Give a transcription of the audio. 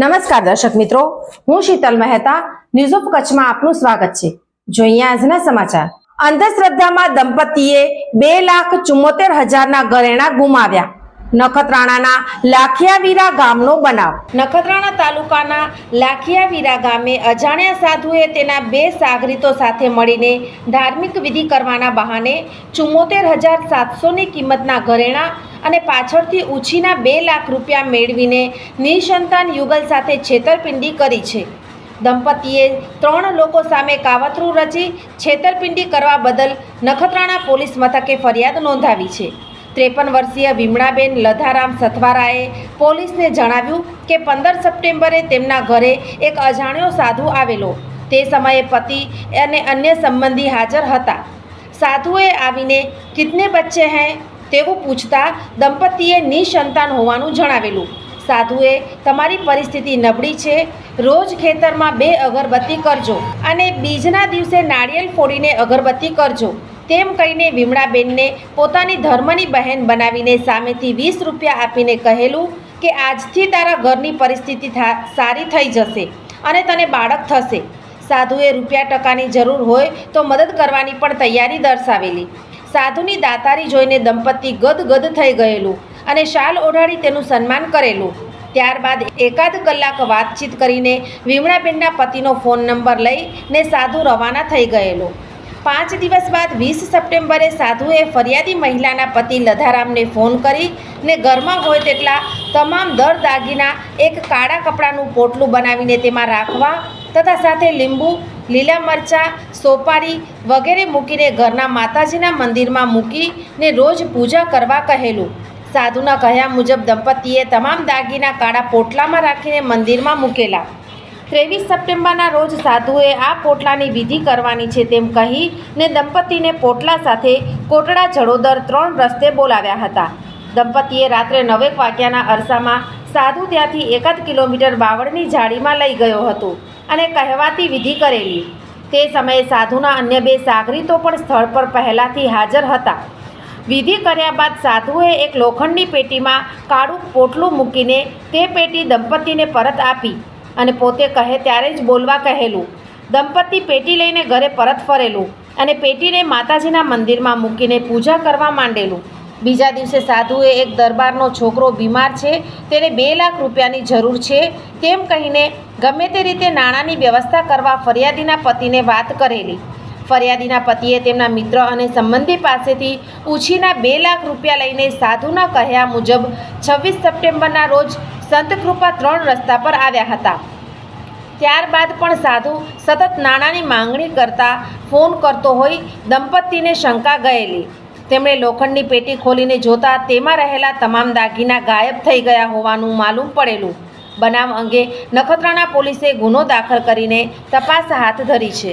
નમસ્કાર દર્શક મિત્રો, હું શીતલ મહેતા ન્યૂઝ ઓફ કચ્છમાં આપનું સ્વાગત છે. જોઈએ આજના સમાચાર. અંધશ્રદ્ધામાં દંપતીએ બે લાખ ચુમ્મોતેર હજારના ઘરેણા ગુમાવ્યા. નખત્રાણાના લાખિયાવીરા ગામનો બનાવ. નખત્રાણા તાલુકાના લાખિયાવીરા ગામે અજાણ્યા સાધુએ તેના બે સાગરીતો સાથે મળીને ધાર્મિક વિધિ કરવાના બહાને ચુમ્મોતેર હજાર સાતસોની કિંમતના ઘરેણા અને પાછળથી ઉછીના બે લાખ રૂપિયા મેળવીને નિસંતાન યુગલ સાથે છેતરપિંડી કરી છે. દંપતીએ ત્રણ લોકો સામે કાવતરું રચી છેતરપિંડી કરવા બદલ નખત્રાણા પોલીસ મથકે ફરિયાદ નોંધાવી છે. ત્રેપન વર્ષીય વિમળાબેન લધારામ સથવારાએ પોલીસને જણાવ્યું કે પંદર સપ્ટેમ્બરે તેમના ઘરે એક અજાણ્યો સાધુ આવેલો. તે સમયે પતિ અને અન્ય સંબંધી હાજર હતા. સાધુએ આવીને, કિતને બચ્ચે હૈ? તેવું પૂછતા દંપતીએ નિસંતાન હોવાનું જણાવેલું. સાધુએ, તમારી પરિસ્થિતિ નબળી છે. રોજ ખેતરમાં બે અગરબત્તી કરજો અને બીજના દિવસે નાળિયેર ફોડીને અગરબત્તી કરજો. તેમ કહીને વિમળાબેનને પોતાની ધર્મની બહેન બનાવીને સામેથી વીસ રૂપિયા આપીને કહેલું કે આજથી તારા ઘરની પરિસ્થિતિ સારી થઈ જશે અને તને બાળક થશે. સાધુએ રૂપિયા ટકાની જરૂર હોય તો મદદ કરવાની પણ તૈયારી દર્શાવેલી. સાધુની દાતારી જોઈને દંપતી ગદગદ થઈ ગયેલું અને શાલ ઓઢાડી તેનું સન્માન કરેલું. ત્યારબાદ એકાદ કલાક વાતચીત કરીને વિમળાબેનના પતિનો ફોન નંબર લઈને સાધુ રવાના થઈ ગયેલો. પાંચ દિવસ બાદ વીસ સપ્ટેમ્બરે સાધુએ ફરિયાદી મહિલાના પતિ લધારામને ફોન કરી ને ઘરમાં હોય તેટલા તમામ દર દાગીના એક કાળા કપડાનું પોટલું બનાવીને તેમાં રાખવા તથા સાથે લીંબુ, લીલા મરચાં, સોપારી વગેરે મૂકીને ઘરના માતાજીના મંદિરમાં મૂકીને રોજ પૂજા કરવા કહેલું. સાધુના કહ્યા મુજબ દંપતીએ તમામ દાગીના કાળા પોટલામાં રાખીને મંદિરમાં મૂકેલા. ત્રેવીસ સપ્ટેમ્બરના રોજ સાધુએ આ પોટલાની વિધિ કરવાની છે તેમ કહી ને દંપતીને પોટલા સાથે કોટડા જડોદર ત્રણ રસ્તે બોલાવ્યા હતા. દંપતીએ રાત્રે નવેક વાગ્યાના અરસામાં સાધુ ત્યાંથી એકાદ કિલોમીટર બાવળની જાળીમાં લઈ ગયો હતો અને કહેવાતી વિધિ કરેલી. તે સમયે સાધુના અન્ય બે સાગરીતો પણ સ્થળ પર પહેલાંથી હાજર હતા. વિધિ કર્યા બાદ સાધુએ એક લોખંડની પેટીમાં કાળું પોટલું મૂકીને તે પેટી દંપતીને પરત આપી. અને પોતે કહે ત્યારે જ બોલવા કહેલું. દંપતી પેટી લઈને ઘરે પરત ફરેલું અને પેટીને માતાજીના મંદિરમાં મૂકીને પૂજા કરવા માંડેલું. બીજા દિવસે સાધુએ એક દરબારનો છોકરો બીમાર છે, તેને બે લાખ રૂપિયાની જરૂર છે તેમ કહીને ગમે તે રીતે નાણાંની વ્યવસ્થા કરવા ફરિયાદીના પતિને વાત કરેલી. ફરિયાદીના પતિએ તેમના મિત્ર અને સંબંધી પાસેથી ઉછીના બે લાખ રૂપિયા લઈને સાધુના કહ્યા મુજબ છવ્વીસ સપ્ટેમ્બરના રોજ સંતકૃપા ત્રણ રસ્તા પર આવ્યા હતા. ત્યારબાદ પણ સાધુ સતત નાણાંની માંગણી કરતા ફોન કરતો હોય દંપતીને શંકા ગયેલી. તેમણે લોખંડની પેટી ખોલીને જોતા તેમાં રહેલા તમામ દાગીના ગાયબ થઈ ગયા હોવાનું માલુમ પડેલું. બનાવ અંગે નખત્રાણા પોલીસે ગુનો દાખલ કરીને તપાસ હાથ ધરી છે.